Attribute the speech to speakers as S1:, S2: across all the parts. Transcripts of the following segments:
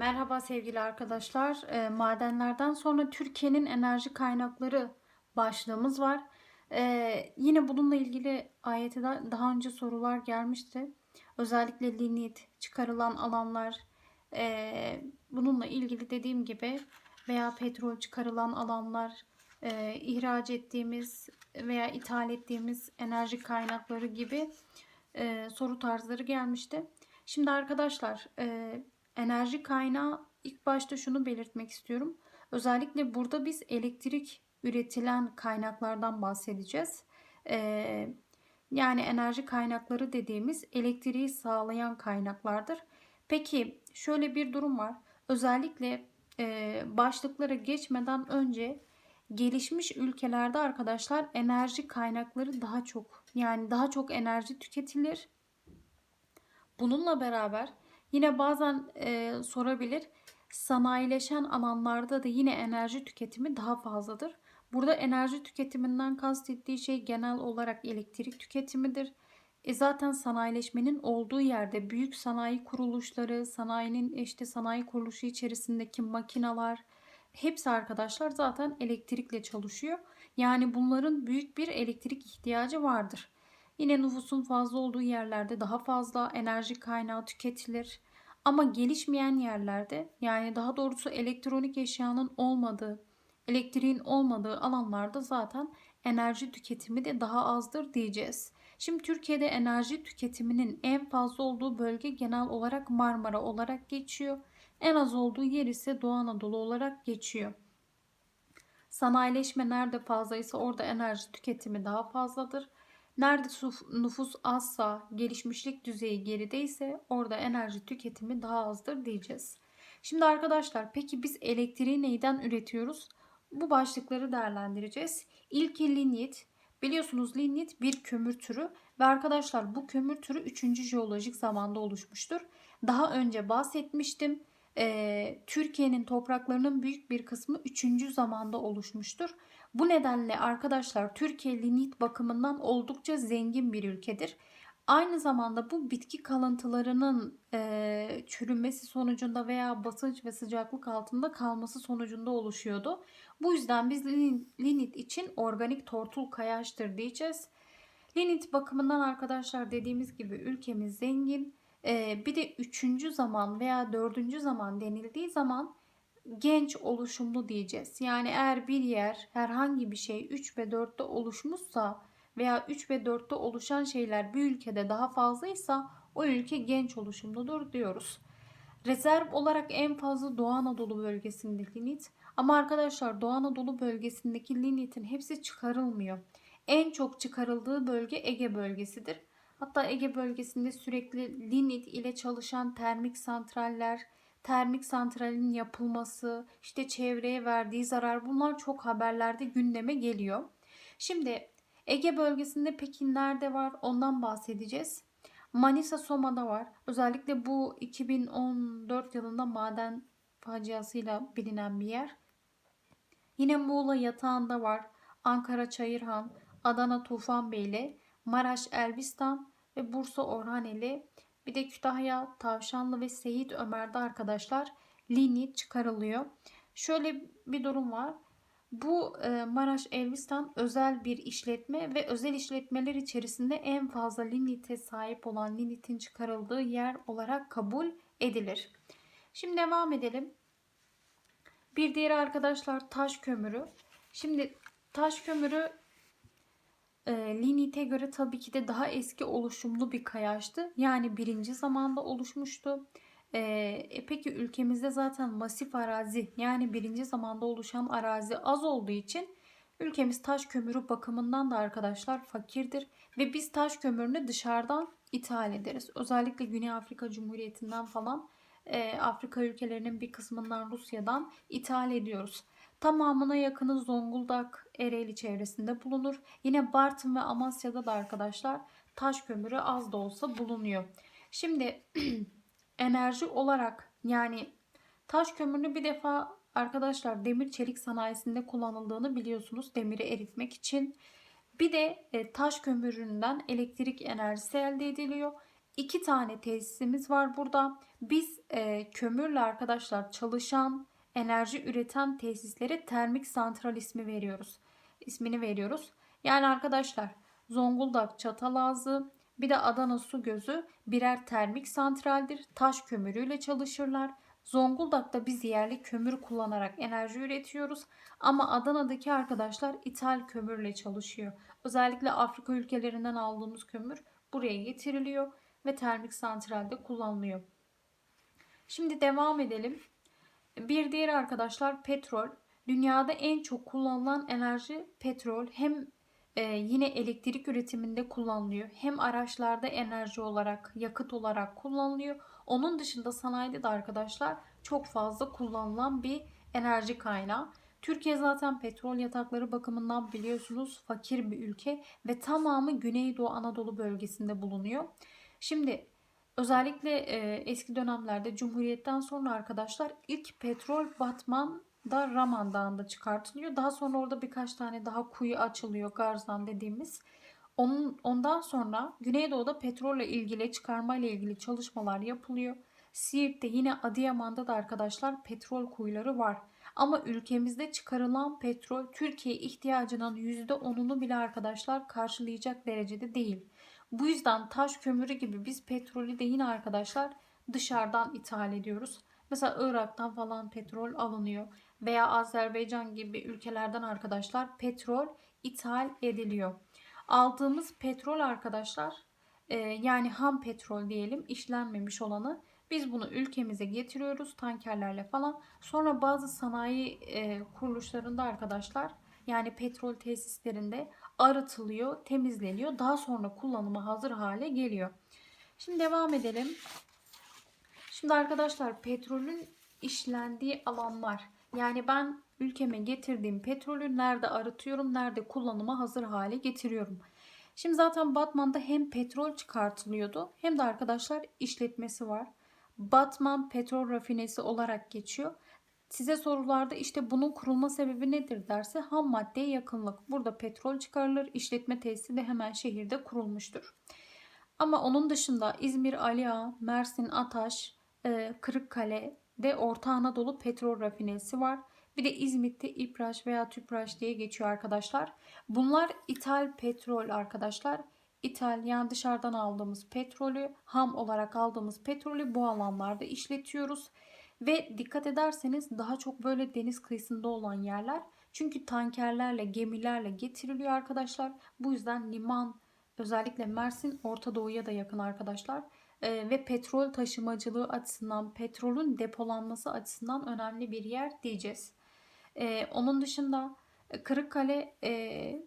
S1: Merhaba sevgili arkadaşlar. E, madenlerden sonra Türkiye'nin enerji kaynakları başlığımız var. E, yine bununla ilgili ayete daha önce sorular gelmişti. Özellikle lignit, çıkarılan alanlar, e, bununla ilgili dediğim gibi veya petrol çıkarılan alanlar, e, ihraç ettiğimiz veya ithal ettiğimiz enerji kaynakları gibi soru tarzları gelmişti. Şimdi arkadaşlar enerji kaynağı ilk başta şunu belirtmek istiyorum. Özellikle burada biz elektrik üretilen kaynaklardan bahsedeceğiz. Ee, yani enerji kaynakları dediğimiz elektriği sağlayan kaynaklardır. Peki şöyle bir durum var. Özellikle e, başlıklara geçmeden önce gelişmiş ülkelerde arkadaşlar enerji kaynakları daha çok yani daha çok enerji tüketilir. Bununla beraber Yine bazen e, sorabilir. Sanayileşen alanlarda da yine enerji tüketimi daha fazladır. Burada enerji tüketiminden kastettiği şey genel olarak elektrik tüketimidir. E zaten sanayileşmenin olduğu yerde büyük sanayi kuruluşları, sanayinin işte sanayi kuruluşu içerisindeki makinalar hepsi arkadaşlar zaten elektrikle çalışıyor. Yani bunların büyük bir elektrik ihtiyacı vardır. Yine nüfusun fazla olduğu yerlerde daha fazla enerji kaynağı tüketilir. Ama gelişmeyen yerlerde yani daha doğrusu elektronik eşyanın olmadığı, elektriğin olmadığı alanlarda zaten enerji tüketimi de daha azdır diyeceğiz. Şimdi Türkiye'de enerji tüketiminin en fazla olduğu bölge genel olarak Marmara olarak geçiyor. En az olduğu yer ise Doğu Anadolu olarak geçiyor. Sanayileşme nerede fazlaysa orada enerji tüketimi daha fazladır. Nerede nüfus azsa, gelişmişlik düzeyi gerideyse orada enerji tüketimi daha azdır diyeceğiz. Şimdi arkadaşlar peki biz elektriği neyden üretiyoruz? Bu başlıkları değerlendireceğiz. İlki linyit. Biliyorsunuz linyit bir kömür türü ve arkadaşlar bu kömür türü 3. jeolojik zamanda oluşmuştur. Daha önce bahsetmiştim. Türkiye'nin topraklarının büyük bir kısmı 3. zamanda oluşmuştur. Bu nedenle arkadaşlar Türkiye lignit bakımından oldukça zengin bir ülkedir. Aynı zamanda bu bitki kalıntılarının e, çürümesi sonucunda veya basınç ve sıcaklık altında kalması sonucunda oluşuyordu. Bu yüzden biz linit için organik tortul kayaçtır diyeceğiz. Linit bakımından arkadaşlar dediğimiz gibi ülkemiz zengin. E, bir de üçüncü zaman veya dördüncü zaman denildiği zaman genç oluşumlu diyeceğiz. Yani eğer bir yer herhangi bir şey 3 ve 4'te oluşmuşsa veya 3 ve 4'te oluşan şeyler bir ülkede daha fazlaysa o ülke genç oluşumludur diyoruz. Rezerv olarak en fazla Doğu Anadolu bölgesinde linit ama arkadaşlar Doğu Anadolu bölgesindeki linitin hepsi çıkarılmıyor. En çok çıkarıldığı bölge Ege bölgesidir. Hatta Ege bölgesinde sürekli linit ile çalışan termik santraller, termik santralin yapılması, işte çevreye verdiği zarar bunlar çok haberlerde gündeme geliyor. Şimdi Ege bölgesinde peki nerede var ondan bahsedeceğiz. Manisa Soma'da var. Özellikle bu 2014 yılında maden faciasıyla bilinen bir yer. Yine Muğla yatağında var. Ankara Çayırhan, Adana Tufanbeyli, Maraş Elbistan ve Bursa Orhaneli bir de Kütahya, Tavşanlı ve Seyit Ömer'de arkadaşlar lignit çıkarılıyor. Şöyle bir durum var. Bu e, Maraş Elbistan özel bir işletme ve özel işletmeler içerisinde en fazla lignite sahip olan lignitin çıkarıldığı yer olarak kabul edilir. Şimdi devam edelim. Bir diğeri arkadaşlar taş kömürü. Şimdi taş kömürü e, Linit'e göre tabii ki de daha eski oluşumlu bir kayaçtı. Yani birinci zamanda oluşmuştu. E, e, peki ülkemizde zaten masif arazi yani birinci zamanda oluşan arazi az olduğu için ülkemiz taş kömürü bakımından da arkadaşlar fakirdir. Ve biz taş kömürünü dışarıdan ithal ederiz. Özellikle Güney Afrika Cumhuriyeti'nden falan Afrika ülkelerinin bir kısmından Rusya'dan ithal ediyoruz. Tamamına yakını Zonguldak, Ereğli çevresinde bulunur. Yine Bartın ve Amasya'da da arkadaşlar taş kömürü az da olsa bulunuyor. Şimdi enerji olarak yani taş kömürünü bir defa arkadaşlar demir çelik sanayisinde kullanıldığını biliyorsunuz demiri eritmek için. Bir de e, taş kömüründen elektrik enerjisi elde ediliyor. iki tane tesisimiz var burada. Biz e, kömürle arkadaşlar çalışan, enerji üreten tesislere termik santral ismi veriyoruz. İsmini veriyoruz. Yani arkadaşlar Zonguldak Çatalazı bir de Adana Su Gözü birer termik santraldir. Taş kömürüyle çalışırlar. Zonguldak'ta biz yerli kömür kullanarak enerji üretiyoruz. Ama Adana'daki arkadaşlar ithal kömürle çalışıyor. Özellikle Afrika ülkelerinden aldığımız kömür buraya getiriliyor ve termik santralde kullanılıyor. Şimdi devam edelim. Bir diğer arkadaşlar petrol. Dünyada en çok kullanılan enerji petrol. Hem e, yine elektrik üretiminde kullanılıyor. Hem araçlarda enerji olarak, yakıt olarak kullanılıyor. Onun dışında sanayide de arkadaşlar çok fazla kullanılan bir enerji kaynağı. Türkiye zaten petrol yatakları bakımından biliyorsunuz fakir bir ülke ve tamamı Güneydoğu Anadolu bölgesinde bulunuyor. Şimdi özellikle e, eski dönemlerde Cumhuriyet'ten sonra arkadaşlar ilk petrol Batman da Raman Dağı'nda çıkartılıyor. Daha sonra orada birkaç tane daha kuyu açılıyor Garzan dediğimiz. Onun, ondan sonra Güneydoğu'da petrolle ilgili çıkarma ile ilgili çalışmalar yapılıyor. Siirt'te yine Adıyaman'da da arkadaşlar petrol kuyuları var. Ama ülkemizde çıkarılan petrol Türkiye ihtiyacının %10'unu bile arkadaşlar karşılayacak derecede değil. Bu yüzden taş kömürü gibi biz petrolü de yine arkadaşlar dışarıdan ithal ediyoruz. Mesela Irak'tan falan petrol alınıyor veya Azerbaycan gibi ülkelerden arkadaşlar petrol ithal ediliyor. Aldığımız petrol arkadaşlar e, yani ham petrol diyelim işlenmemiş olanı biz bunu ülkemize getiriyoruz tankerlerle falan. Sonra bazı sanayi e, kuruluşlarında arkadaşlar yani petrol tesislerinde arıtılıyor, temizleniyor. Daha sonra kullanıma hazır hale geliyor. Şimdi devam edelim. Şimdi arkadaşlar petrolün işlendiği alanlar. Yani ben ülkeme getirdiğim petrolü nerede arıtıyorum, nerede kullanıma hazır hale getiriyorum. Şimdi zaten Batman'da hem petrol çıkartılıyordu hem de arkadaşlar işletmesi var. Batman petrol rafinesi olarak geçiyor. Size sorularda işte bunun kurulma sebebi nedir derse ham maddeye yakınlık. Burada petrol çıkarılır. işletme tesisi de hemen şehirde kurulmuştur. Ama onun dışında İzmir, Aliağa, Mersin, Ataş, e, Kırıkkale'de Orta Anadolu petrol rafinesi var. Bir de İzmit'te İpraş veya Tüpraş diye geçiyor arkadaşlar. Bunlar ithal petrol arkadaşlar. İthal yani dışarıdan aldığımız petrolü, ham olarak aldığımız petrolü bu alanlarda işletiyoruz. Ve dikkat ederseniz daha çok böyle deniz kıyısında olan yerler. Çünkü tankerlerle, gemilerle getiriliyor arkadaşlar. Bu yüzden liman özellikle Mersin Orta Doğu'ya da yakın arkadaşlar. Ee, ve petrol taşımacılığı açısından, petrolün depolanması açısından önemli bir yer diyeceğiz. Ee, onun dışında Kırıkkale e,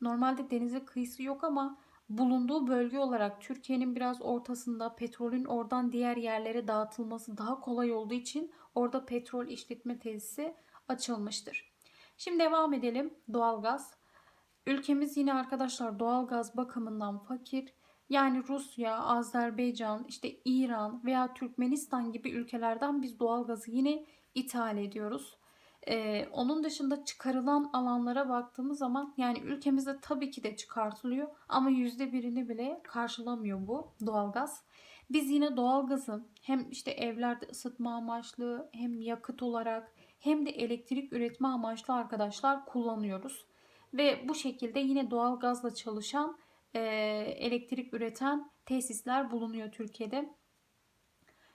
S1: normalde denize kıyısı yok ama bulunduğu bölge olarak Türkiye'nin biraz ortasında petrolün oradan diğer yerlere dağıtılması daha kolay olduğu için orada petrol işletme tesisi açılmıştır. Şimdi devam edelim. Doğalgaz. Ülkemiz yine arkadaşlar doğalgaz bakımından fakir. Yani Rusya, Azerbaycan, işte İran veya Türkmenistan gibi ülkelerden biz doğalgazı yine ithal ediyoruz. Ee, onun dışında çıkarılan alanlara baktığımız zaman yani ülkemizde tabii ki de çıkartılıyor ama yüzde birini bile karşılamıyor bu doğalgaz. Biz yine doğalgazı hem işte evlerde ısıtma amaçlı hem yakıt olarak hem de elektrik üretme amaçlı arkadaşlar kullanıyoruz. Ve bu şekilde yine doğalgazla çalışan e, elektrik üreten tesisler bulunuyor Türkiye'de.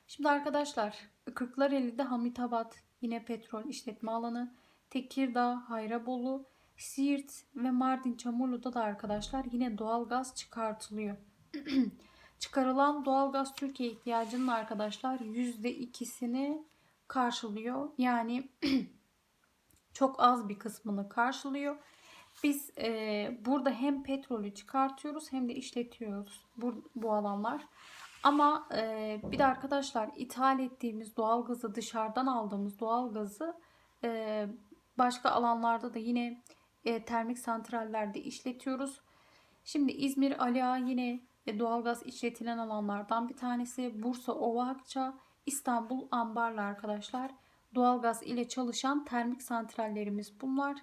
S1: Şimdi arkadaşlar Kırklareli'de Hamitabat yine petrol işletme alanı, Tekirdağ, Hayrabolu, Siirt ve Mardin Çamurlu'da da arkadaşlar yine doğal gaz çıkartılıyor. Çıkarılan doğal gaz Türkiye ihtiyacının arkadaşlar %2'sini karşılıyor. Yani çok az bir kısmını karşılıyor. Biz e, burada hem petrolü çıkartıyoruz hem de işletiyoruz bu, bu alanlar. Ama e, bir de arkadaşlar ithal ettiğimiz doğalgazı dışarıdan aldığımız doğalgazı e, başka alanlarda da yine e, termik santrallerde işletiyoruz. Şimdi İzmir Aliağa yine e, doğalgaz işletilen alanlardan bir tanesi. Bursa Ovakça, İstanbul Ambarlı arkadaşlar. Doğalgaz ile çalışan termik santrallerimiz bunlar.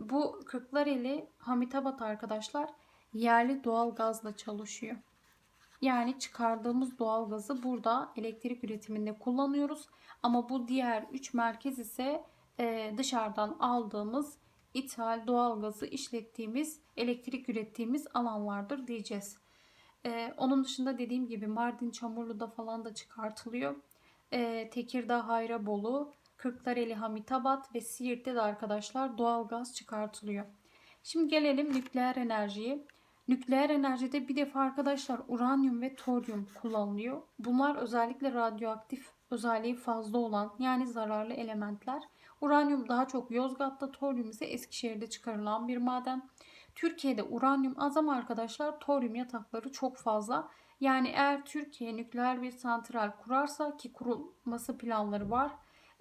S1: Bu Kırklareli Hamitabat arkadaşlar yerli doğalgazla çalışıyor. Yani çıkardığımız doğalgazı burada elektrik üretiminde kullanıyoruz. Ama bu diğer 3 merkez ise e, dışarıdan aldığımız ithal doğalgazı işlettiğimiz, elektrik ürettiğimiz alanlardır diyeceğiz. E, onun dışında dediğim gibi Mardin Çamurlu'da falan da çıkartılıyor. E, Tekirdağ Hayrabolu, Kırklareli Hamitabat ve Siirt'te de arkadaşlar doğalgaz çıkartılıyor. Şimdi gelelim nükleer enerjiye. Nükleer enerjide bir defa arkadaşlar uranyum ve toryum kullanılıyor. Bunlar özellikle radyoaktif özelliği fazla olan yani zararlı elementler. Uranyum daha çok Yozgat'ta, toryum ise Eskişehir'de çıkarılan bir maden. Türkiye'de uranyum az ama arkadaşlar toryum yatakları çok fazla. Yani eğer Türkiye nükleer bir santral kurarsa ki kurulması planları var.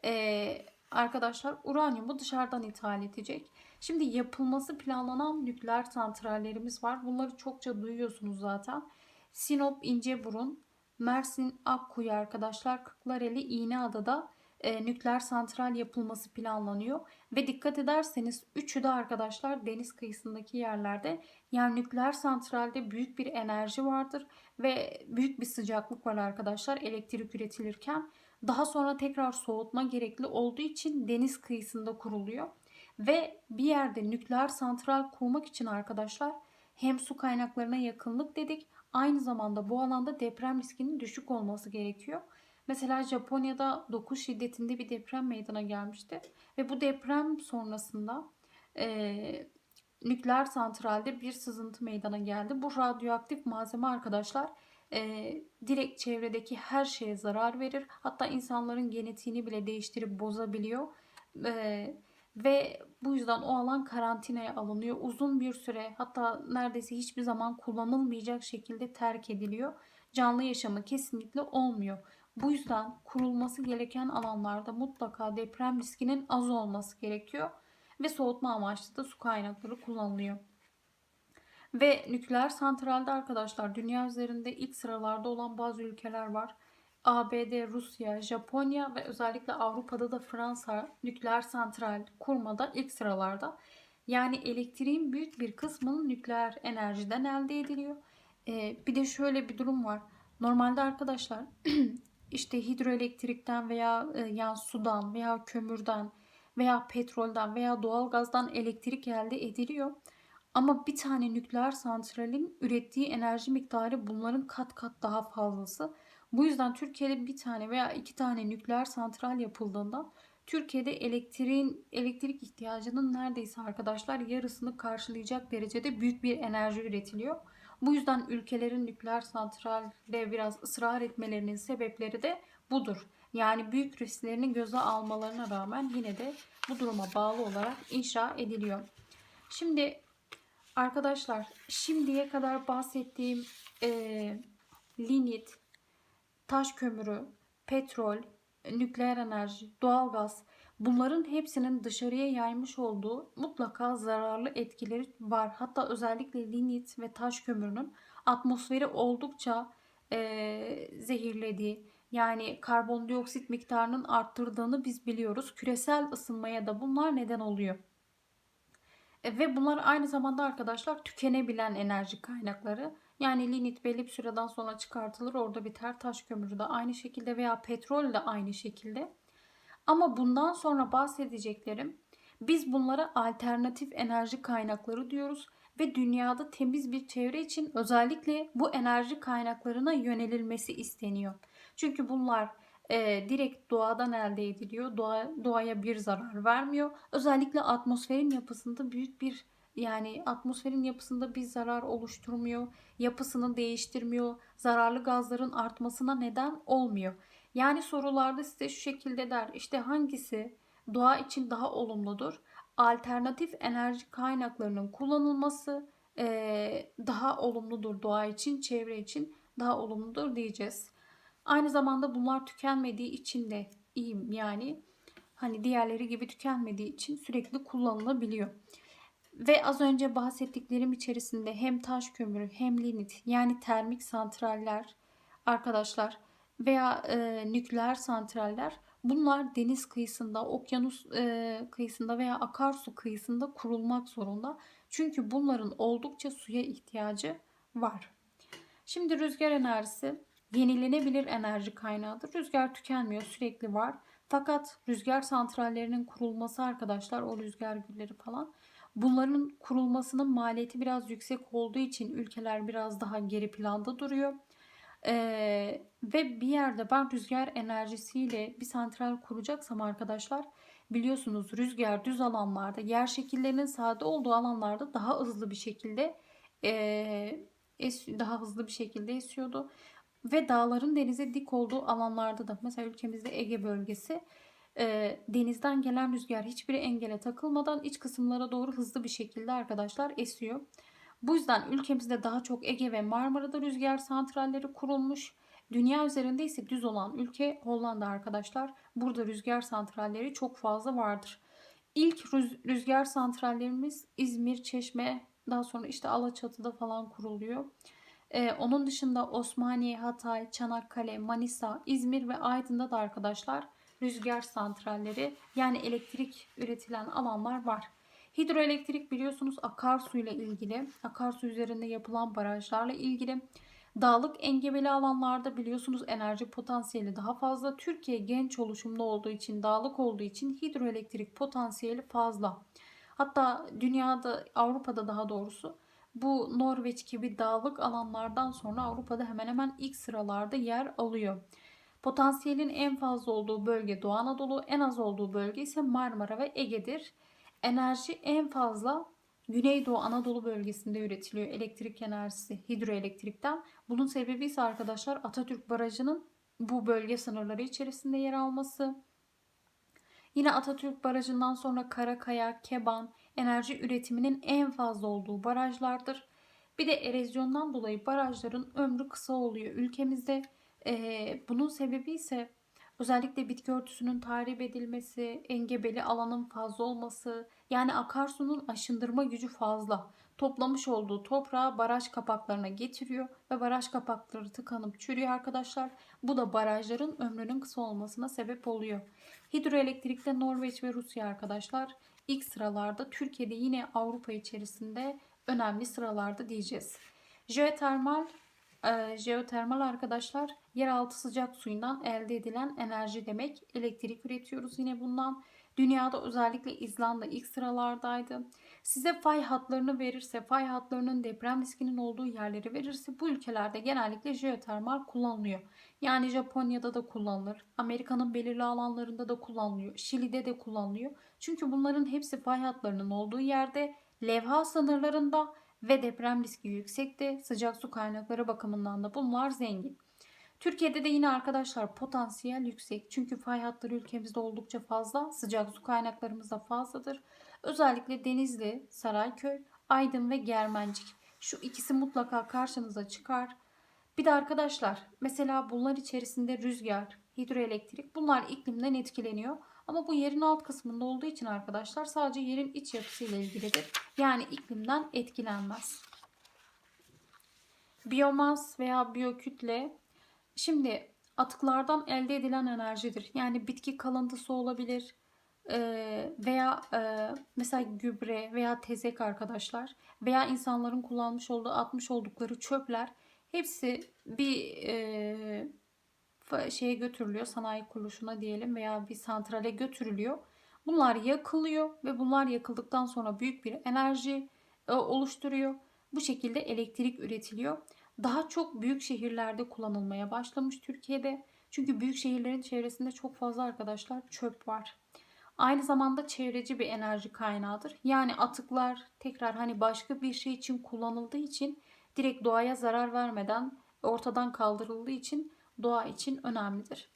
S1: Ee, arkadaşlar uranyumu dışarıdan ithal edecek. Şimdi yapılması planlanan nükleer santrallerimiz var. Bunları çokça duyuyorsunuz zaten. Sinop İnceburun, Mersin Akkuyu arkadaşlar, Kırklareli İğneada'da e, nükleer santral yapılması planlanıyor. Ve dikkat ederseniz üçü de arkadaşlar deniz kıyısındaki yerlerde. Yani nükleer santralde büyük bir enerji vardır ve büyük bir sıcaklık var arkadaşlar elektrik üretilirken. Daha sonra tekrar soğutma gerekli olduğu için deniz kıyısında kuruluyor. Ve bir yerde nükleer santral kurmak için arkadaşlar hem su kaynaklarına yakınlık dedik aynı zamanda bu alanda deprem riskinin düşük olması gerekiyor. Mesela Japonya'da 9 şiddetinde bir deprem meydana gelmişti ve bu deprem sonrasında e, nükleer santralde bir sızıntı meydana geldi. Bu radyoaktif malzeme arkadaşlar e, direkt çevredeki her şeye zarar verir. Hatta insanların genetiğini bile değiştirip bozabiliyor. E, ve bu yüzden o alan karantinaya alınıyor. Uzun bir süre hatta neredeyse hiçbir zaman kullanılmayacak şekilde terk ediliyor. Canlı yaşamı kesinlikle olmuyor. Bu yüzden kurulması gereken alanlarda mutlaka deprem riskinin az olması gerekiyor ve soğutma amaçlı da su kaynakları kullanılıyor. Ve nükleer santralde arkadaşlar dünya üzerinde ilk sıralarda olan bazı ülkeler var. ABD, Rusya, Japonya ve özellikle Avrupa'da da Fransa nükleer santral kurmada ilk sıralarda. Yani elektriğin büyük bir kısmının nükleer enerjiden elde ediliyor. Ee, bir de şöyle bir durum var. Normalde arkadaşlar işte hidroelektrikten veya e, yani sudan veya kömürden veya petrolden veya doğalgazdan elektrik elde ediliyor. Ama bir tane nükleer santralin ürettiği enerji miktarı bunların kat kat daha fazlası. Bu yüzden Türkiye'de bir tane veya iki tane nükleer santral yapıldığında Türkiye'de elektriğin elektrik ihtiyacının neredeyse arkadaşlar yarısını karşılayacak derecede büyük bir enerji üretiliyor. Bu yüzden ülkelerin nükleer santralde biraz ısrar etmelerinin sebepleri de budur. Yani büyük risklerini göze almalarına rağmen yine de bu duruma bağlı olarak inşa ediliyor. Şimdi arkadaşlar şimdiye kadar bahsettiğim e, linit, taş kömürü, petrol, nükleer enerji, doğalgaz bunların hepsinin dışarıya yaymış olduğu mutlaka zararlı etkileri var. Hatta özellikle lignit ve taş kömürünün atmosferi oldukça e, zehirlediği yani karbondioksit miktarının arttırdığını biz biliyoruz. Küresel ısınmaya da bunlar neden oluyor. E, ve bunlar aynı zamanda arkadaşlar tükenebilen enerji kaynakları. Yani linit belli bir süreden sonra çıkartılır orada biter. Taş kömürü de aynı şekilde veya petrol de aynı şekilde. Ama bundan sonra bahsedeceklerim biz bunlara alternatif enerji kaynakları diyoruz ve dünyada temiz bir çevre için özellikle bu enerji kaynaklarına yönelilmesi isteniyor. Çünkü bunlar e, direkt doğadan elde ediliyor. Doğa, doğaya bir zarar vermiyor. Özellikle atmosferin yapısında büyük bir yani atmosferin yapısında bir zarar oluşturmuyor. Yapısını değiştirmiyor. Zararlı gazların artmasına neden olmuyor. Yani sorularda size şu şekilde der. İşte hangisi doğa için daha olumludur? Alternatif enerji kaynaklarının kullanılması e, daha olumludur doğa için, çevre için daha olumludur diyeceğiz. Aynı zamanda bunlar tükenmediği için de iyiyim yani hani diğerleri gibi tükenmediği için sürekli kullanılabiliyor. Ve az önce bahsettiklerim içerisinde hem taş kömürü hem linit yani termik santraller arkadaşlar veya e, nükleer santraller bunlar deniz kıyısında, okyanus e, kıyısında veya akarsu kıyısında kurulmak zorunda. Çünkü bunların oldukça suya ihtiyacı var. Şimdi rüzgar enerjisi yenilenebilir enerji kaynağıdır. Rüzgar tükenmiyor, sürekli var. Fakat rüzgar santrallerinin kurulması arkadaşlar, o rüzgar gülleri falan bunların kurulmasının maliyeti biraz yüksek olduğu için ülkeler biraz daha geri planda duruyor. Ee, ve bir yerde ben rüzgar enerjisiyle bir santral kuracaksam arkadaşlar biliyorsunuz rüzgar düz alanlarda yer şekillerinin sade olduğu alanlarda daha hızlı bir şekilde e, daha hızlı bir şekilde esiyordu. Ve dağların denize dik olduğu alanlarda da mesela ülkemizde Ege bölgesi e, denizden gelen rüzgar hiçbir engele takılmadan iç kısımlara doğru hızlı bir şekilde arkadaşlar esiyor. Bu yüzden ülkemizde daha çok Ege ve Marmara'da rüzgar santralleri kurulmuş. Dünya üzerinde ise düz olan ülke Hollanda arkadaşlar. Burada rüzgar santralleri çok fazla vardır. İlk rüzgar santrallerimiz İzmir, Çeşme, daha sonra işte Alaçatı'da falan kuruluyor. Ee, onun dışında Osmaniye, Hatay, Çanakkale, Manisa, İzmir ve Aydın'da da arkadaşlar rüzgar santralleri yani elektrik üretilen alanlar var. Hidroelektrik biliyorsunuz akarsu ile ilgili, akarsu üzerinde yapılan barajlarla ilgili. Dağlık engebeli alanlarda biliyorsunuz enerji potansiyeli daha fazla. Türkiye genç oluşumlu olduğu için, dağlık olduğu için hidroelektrik potansiyeli fazla. Hatta dünyada, Avrupa'da daha doğrusu bu Norveç gibi dağlık alanlardan sonra Avrupa'da hemen hemen ilk sıralarda yer alıyor. Potansiyelin en fazla olduğu bölge Doğu Anadolu, en az olduğu bölge ise Marmara ve Ege'dir. Enerji en fazla Güneydoğu Anadolu bölgesinde üretiliyor elektrik enerjisi hidroelektrikten. Bunun sebebi ise arkadaşlar Atatürk Barajı'nın bu bölge sınırları içerisinde yer alması. Yine Atatürk Barajı'ndan sonra Karakaya, Keban enerji üretiminin en fazla olduğu barajlardır. Bir de erozyondan dolayı barajların ömrü kısa oluyor ülkemizde. Ee, bunun sebebi ise özellikle bitki örtüsünün tahrip edilmesi, engebeli alanın fazla olması, yani akarsunun aşındırma gücü fazla. Toplamış olduğu toprağı baraj kapaklarına getiriyor ve baraj kapakları tıkanıp çürüyor arkadaşlar. Bu da barajların ömrünün kısa olmasına sebep oluyor. Hidroelektrikte Norveç ve Rusya arkadaşlar ilk sıralarda. Türkiye'de yine Avrupa içerisinde önemli sıralarda diyeceğiz. Jeotermal e, jeotermal arkadaşlar yeraltı sıcak suyundan elde edilen enerji demek. Elektrik üretiyoruz yine bundan. Dünyada özellikle İzlanda ilk sıralardaydı. Size fay hatlarını verirse, fay hatlarının deprem riskinin olduğu yerleri verirse bu ülkelerde genellikle jeotermal kullanılıyor. Yani Japonya'da da kullanılır. Amerika'nın belirli alanlarında da kullanılıyor. Şili'de de kullanılıyor. Çünkü bunların hepsi fay hatlarının olduğu yerde levha sınırlarında ve deprem riski yüksekte. Sıcak su kaynakları bakımından da bunlar zengin. Türkiye'de de yine arkadaşlar potansiyel yüksek. Çünkü fay hatları ülkemizde oldukça fazla. Sıcak su kaynaklarımız da fazladır. Özellikle Denizli, Sarayköy, Aydın ve Germencik. Şu ikisi mutlaka karşınıza çıkar. Bir de arkadaşlar mesela bunlar içerisinde rüzgar, hidroelektrik bunlar iklimden etkileniyor. Ama bu yerin alt kısmında olduğu için arkadaşlar sadece yerin iç yapısıyla ilgilidir. Yani iklimden etkilenmez. Biyomas veya biyokütle şimdi atıklardan elde edilen enerjidir. Yani bitki kalıntısı olabilir veya mesela gübre veya tezek arkadaşlar veya insanların kullanmış olduğu atmış oldukları çöpler hepsi bir şeye götürülüyor sanayi kuruluşuna diyelim veya bir santrale götürülüyor. Bunlar yakılıyor ve bunlar yakıldıktan sonra büyük bir enerji e, oluşturuyor. Bu şekilde elektrik üretiliyor. Daha çok büyük şehirlerde kullanılmaya başlamış Türkiye'de. Çünkü büyük şehirlerin çevresinde çok fazla arkadaşlar çöp var. Aynı zamanda çevreci bir enerji kaynağıdır. Yani atıklar tekrar hani başka bir şey için kullanıldığı için direkt doğaya zarar vermeden ortadan kaldırıldığı için doğa için önemlidir.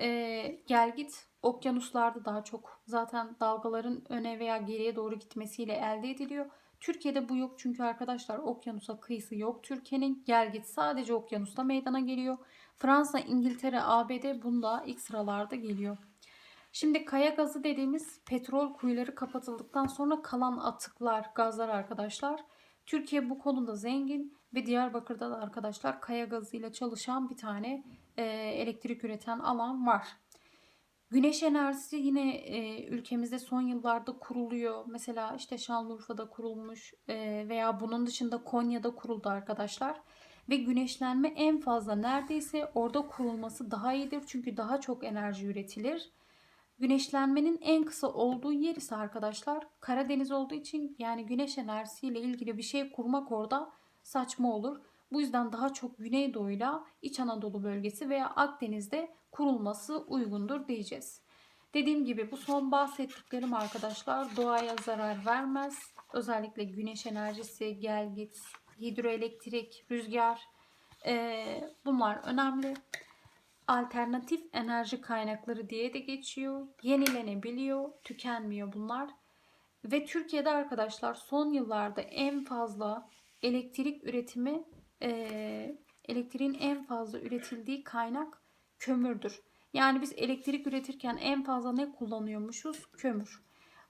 S1: Ee, gel git okyanuslarda daha çok zaten dalgaların öne veya geriye doğru gitmesiyle elde ediliyor. Türkiye'de bu yok çünkü arkadaşlar okyanusa kıyısı yok Türkiye'nin. Gel git sadece okyanusta meydana geliyor. Fransa, İngiltere, ABD bunda ilk sıralarda geliyor. Şimdi kaya gazı dediğimiz petrol kuyuları kapatıldıktan sonra kalan atıklar, gazlar arkadaşlar. Türkiye bu konuda zengin ve Diyarbakır'da da arkadaşlar kaya gazıyla çalışan bir tane elektrik üreten alan var. Güneş enerjisi yine e, ülkemizde son yıllarda kuruluyor. Mesela işte Şanlıurfa'da kurulmuş e, veya bunun dışında Konya'da kuruldu arkadaşlar. Ve güneşlenme en fazla neredeyse orada kurulması daha iyidir. Çünkü daha çok enerji üretilir. Güneşlenmenin en kısa olduğu yer ise arkadaşlar Karadeniz olduğu için yani güneş enerjisiyle ilgili bir şey kurmak orada saçma olur. Bu yüzden daha çok Güneydoğu'yla İç Anadolu bölgesi veya Akdeniz'de kurulması uygundur diyeceğiz. Dediğim gibi bu son bahsettiklerim arkadaşlar doğaya zarar vermez. Özellikle güneş enerjisi, gel git, hidroelektrik, rüzgar eee, bunlar önemli. Alternatif enerji kaynakları diye de geçiyor. Yenilenebiliyor, tükenmiyor bunlar. Ve Türkiye'de arkadaşlar son yıllarda en fazla elektrik üretimi, eee, elektriğin en fazla üretildiği kaynak kömürdür. Yani biz elektrik üretirken en fazla ne kullanıyormuşuz? Kömür.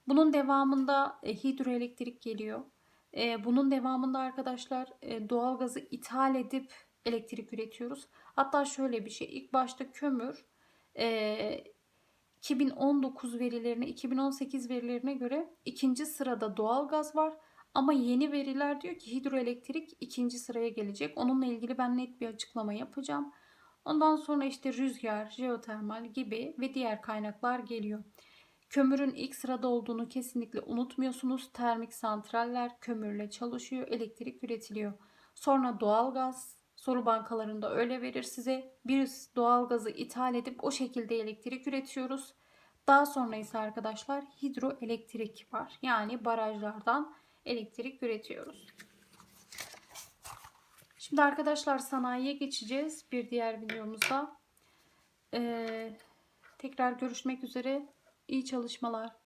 S1: Bunun devamında e, hidroelektrik geliyor. E, bunun devamında arkadaşlar e, doğalgazı ithal edip elektrik üretiyoruz. Hatta şöyle bir şey. İlk başta kömür e, 2019 verilerine, 2018 verilerine göre ikinci sırada doğalgaz var. Ama yeni veriler diyor ki hidroelektrik ikinci sıraya gelecek. Onunla ilgili ben net bir açıklama yapacağım. Ondan sonra işte rüzgar, jeotermal gibi ve diğer kaynaklar geliyor. Kömürün ilk sırada olduğunu kesinlikle unutmuyorsunuz. Termik santraller kömürle çalışıyor, elektrik üretiliyor. Sonra doğalgaz, soru bankalarında öyle verir size. Biz doğalgazı ithal edip o şekilde elektrik üretiyoruz. Daha sonra ise arkadaşlar hidroelektrik var. Yani barajlardan elektrik üretiyoruz. Şimdi arkadaşlar sanayiye geçeceğiz bir diğer videomuzda. Ee, tekrar görüşmek üzere. İyi çalışmalar.